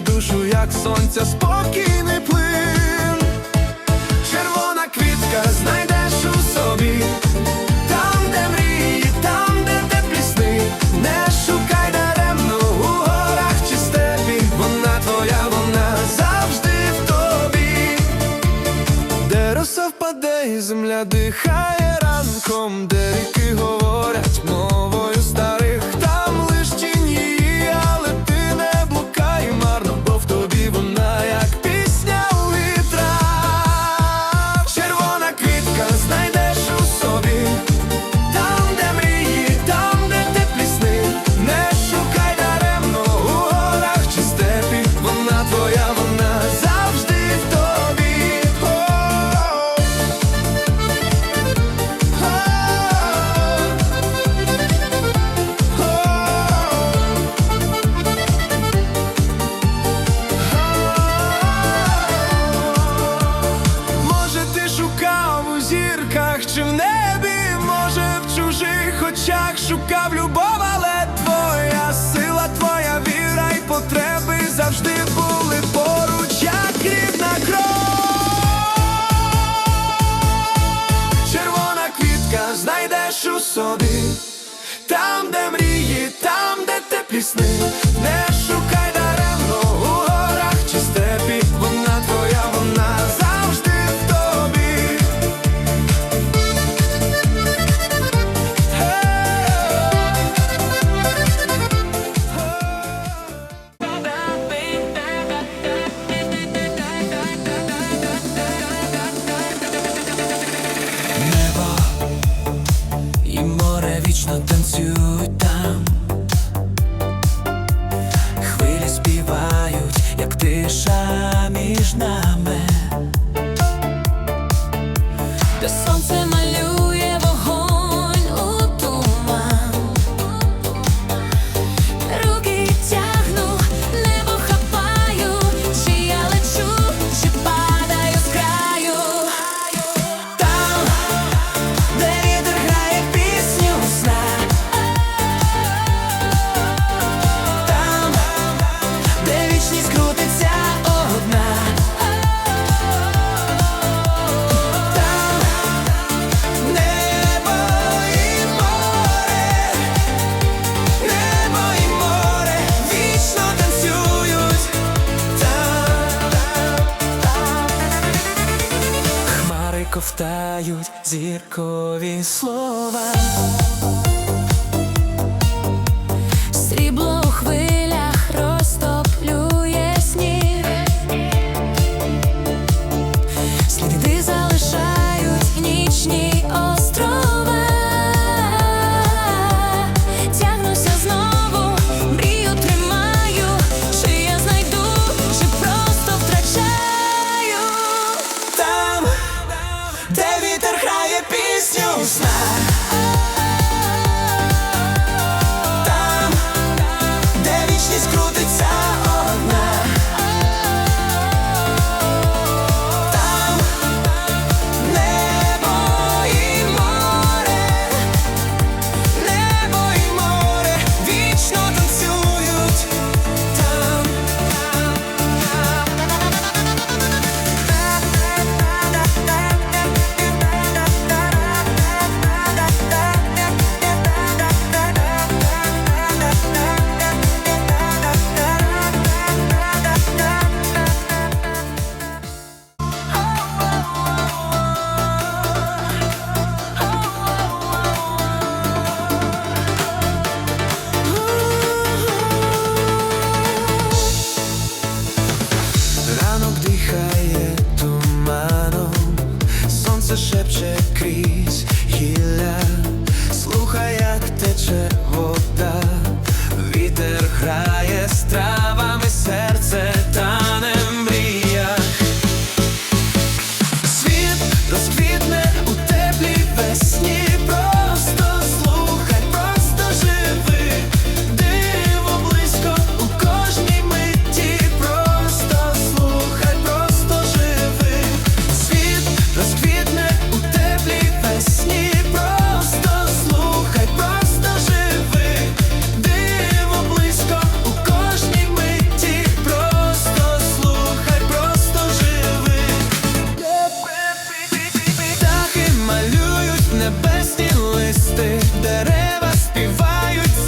душу, як сонця, спокійний плин, червона квітка знайдеш у собі, там, де мрії, там, де теплі сни. Не шукай даремно у горах чи степі, вона твоя, вона завжди в тобі, де роса впаде, і земля дихає ранком, де ріки говорять. пісни не шукай. love.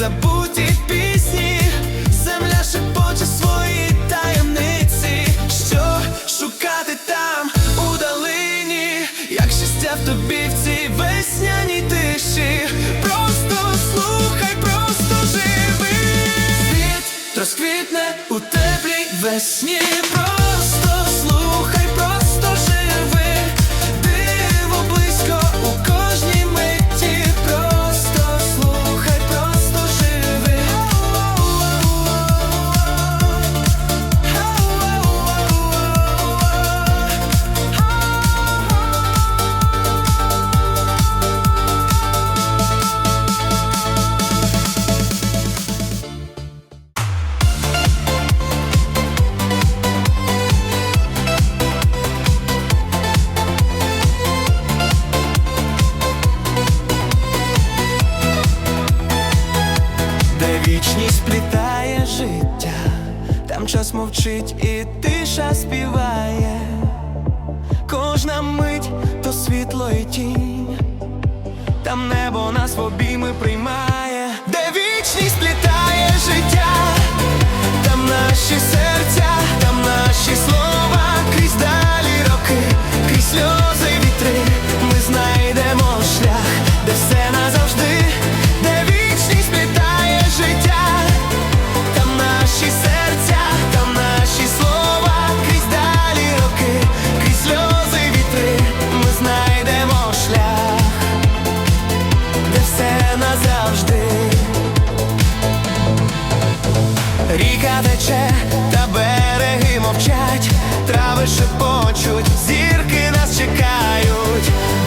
забуті пісні, земля шепоче свої таємниці, що шукати там у долині, як щастя в тобі в цій весняній тиші, просто слухай, просто живи, світ розквітне у теплій весні. Вічність сплітає життя, там час мовчить і тиша співає. Кожна мить то світло і тінь, там небо нас в обійми приймає,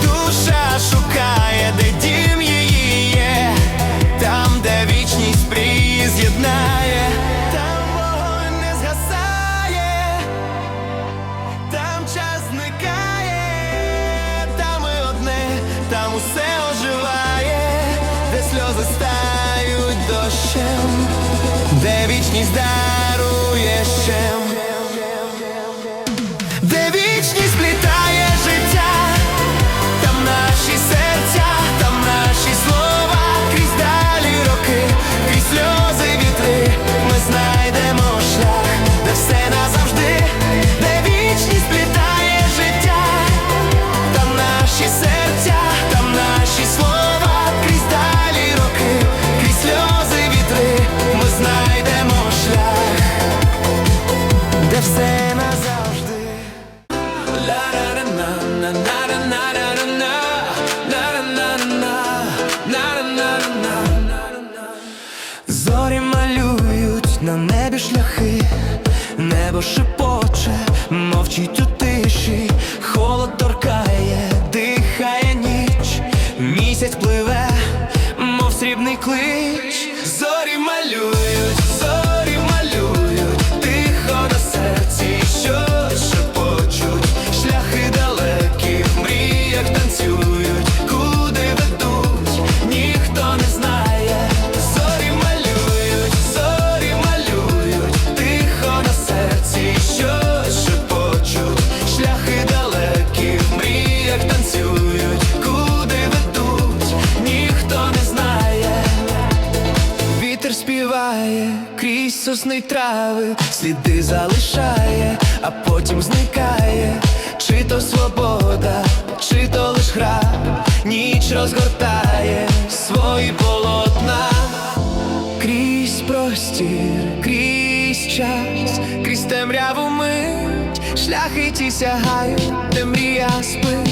душа шукає, де там, де вічність з'єднає, там вогонь не згасає, там час там ми одне, там усе оживає, де сльози стають дощем, де вічність дарує щем, Зорі малюють на небі шляхи, небо шепоче, мовчить у тиші, холод торкає, дихає ніч, місяць пливе, мов срібний клич, зорі малюють, крізь трави, сліди залишає, а потім зникає. Чи то свобода, чи то лиш гра, ніч розгортає свої полотна, крізь простір, крізь час, крізь темряву мить, шляхи ті сягають, де мрія спить,